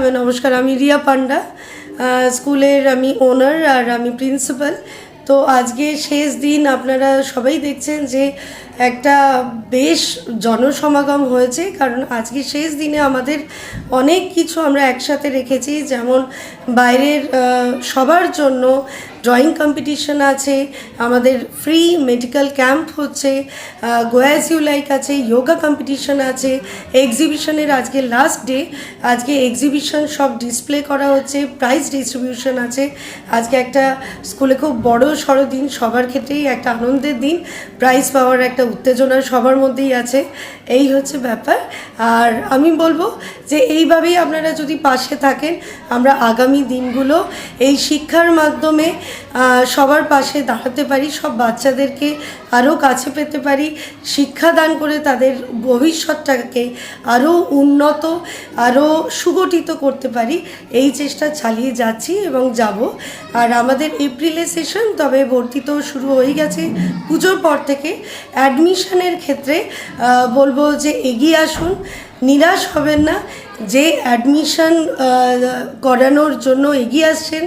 হ্যাঁ নমস্কার। আমি রিয়া পান্ডা স্কুলের আমি ওনার আর আমি প্রিন্সিপাল তো আজকে শেষ দিন আপনারা সবাই দেখছেন যে একটা বেশ জনসমাগম হয়েছে, কারণ আজকে শেষ দিনে আমাদের অনেক কিছু আমরা একসাথে রেখেছি। যেমন বাইরের সবার জন্য ড্রয়িং কম্পিটিশন আছে, আমাদের ফ্রি মেডিকেল ক্যাম্প হচ্ছে গোয়াস ইউ লাইক আছে যোগা কম্পিটিশন আছে, এক্সিবিশনের আজকে লাস্ট ডে। আজকে এক্সিবিশন সব ডিসপ্লে করা হচ্ছে প্রাইজ ডিস্ট্রিবিউশন আছে। আজকে একটা স্কুলে খুব বড় সড়ো দিন, সবার ক্ষেত্রেই একটা আনন্দের দিন, প্রাইজ পাওয়ার একটা উত্তেজনা সবার মধ্যেই আছে। এই হচ্ছে ব্যাপার। আর আমি বলব যে এইভাবেই আপনারা যদি পাশে থাকেন, আমরা আগামী দিনগুলো এই শিক্ষার মাধ্যমে সবার পাশে দাঁড়াতে পারি, সব বাচ্চাদেরকে আরও কাছে পেতে পারি শিক্ষাদান করে তাদের ভবিষ্যৎটাকে আরও উন্নত, আরও সুগঠিত করতে পারি, এই চেষ্টা চালিয়ে যাচ্ছি এবং যাব। আর আমাদের এপ্রিলে সেশন, তবে ভর্তি তো শুরু হয়ে গেছে পুজোর পর থেকে। অ্যাডমিশনের ক্ষেত্রে বলব যে এগিয়ে আসুন। নিরাশ হবেন না যে অ্যাডমিশন করানোর জন্য এগিয়ে আসছেন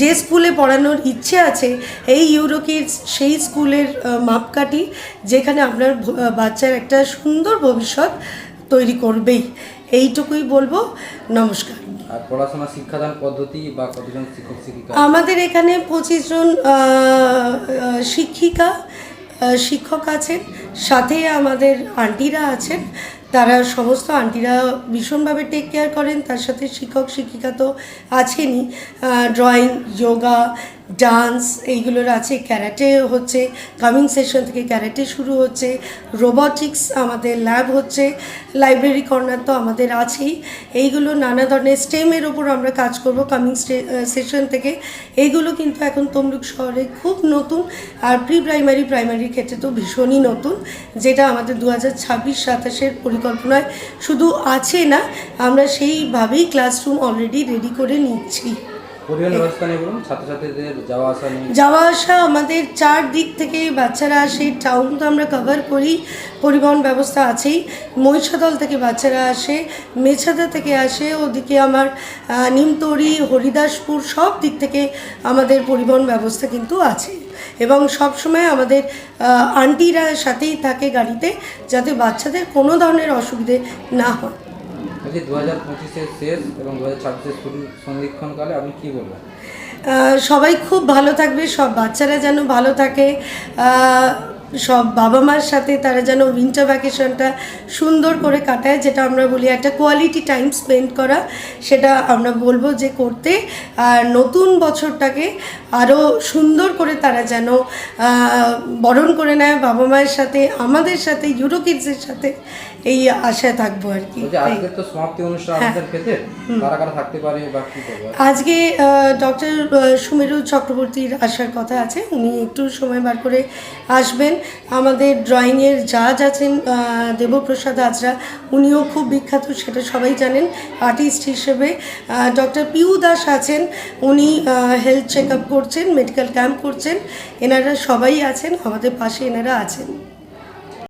যে স্কুলে পড়ানোর ইচ্ছে আছে এই ইউরোকিডস সেই স্কুলের মাপকাঠি যেখানে আপনার বাচ্চার একটা সুন্দর ভবিষ্যৎ তৈরি করবেই। এইটুকুই বলব। নমস্কার। আর পড়াশোনা শিক্ষাদান পদ্ধতি বা কতজন শিক্ষক শিক্ষিকা আমাদের এখানে পঁচিশ জন শিক্ষিকা শিক্ষক আছেন, সাথে আমাদের আন্টিরা আছেন। তারা সমস্ত আন্টিরা ভীষণভাবে টেক কেয়ার করেন, তার সাথে শিক্ষক, শিক্ষিকা তো আছেনই। ড্রয়িং যোগা ডান্স এইগুলোর আছে, ক্যারাটে হচ্ছে কামিং সেশন থেকে ক্যারাটে শুরু হচ্ছে রোবটিক্স আমাদের ল্যাব হচ্ছে লাইব্রেরি কর্নার তো আমাদের আছেই। এইগুলো নানা ধরনের স্টেমের ওপর আমরা কাজ করব কামিং সেশন থেকে। এইগুলো কিন্তু এখন তমলুক শহরে খুব নতুন আর প্রি প্রাইমারি প্রাইমারির ক্ষেত্রে তো ভীষণই নতুন, যেটা আমাদের দু হাজার ছাব্বিশ, সাতাশের পরিকল্পনায় শুধু আছে না, আমরা সেইভাবেই ক্লাসরুম অলরেডি রেডি করে নিচ্ছি। পরিবহন ব্যবস্থা নিয়ে বলুন ছাত্রছাত্রীদের যাওয়া আসা যাওয়া আসা আমাদের চার দিক থেকে বাচ্চারা আসে টাউন তো আমরা কভার করি পরিবহন ব্যবস্থা আছেই। মহিষাদল থেকে বাচ্চারা আসে মেছাদা থেকে আসে ওদিকে আমার আহ, নিমতড়ি হরিদাসপুর সব দিক থেকে আমাদের পরিবহন ব্যবস্থা কিন্তু আছে। এবং সবসময় আমাদের আন্টিরা সাথেই থাকে গাড়িতে যাতে বাচ্চাদের কোনো ধরনের অসুবিধে না হয়। বলছি দু হাজার পঁচিশের শেষ এবং দু হাজার ছাব্বিশের শুরু সন্ধিক্ষণকালে আপনি কী বলবেন? সবাই খুব ভালো থাকবে, সব বাচ্চারা যেন ভালো থাকে। সব বাবা মার সাথে তারা যেন উইন্টার ভ্যাকেশনটা সুন্দর করে কাটায়, যেটা আমরা বলি একটা কোয়ালিটি টাইম স্পেন্ড করা। সেটা আমরা বলব যে করতে। আর নতুন বছরটাকে আরও সুন্দর করে তারা যেন বরণ করে নেয় বাবা মায়ের সাথে, আমাদের সাথে ইউরো কিডসের সাথে। এই আশায় থাকব আর কি। আজকে তো সমাপ্তি অনুষ্ঠান আপনাদের ক্ষেত্রে। কারা কারা থাকতে পারে বা কী করবে? আজকে ডক্টর সুমেরু চক্রবর্তীর আসার কথা আছে। উনি একটু সময় বার করে আসবেন। আমাদের ড্রয়িংয়ের জাজ আছেন দেবপ্রসাদ আজরা। উনিও খুব বিখ্যাত সেটা সবাই জানেন আর্টিস্ট হিসেবে। ডক্টর পিউ দাস আছেন উনি হেলথ চেক আপ করছেন মেডিকেল ক্যাম্প করছেন। এনারা সবাই আছেন আমাদের পাশে এনারা আছেন।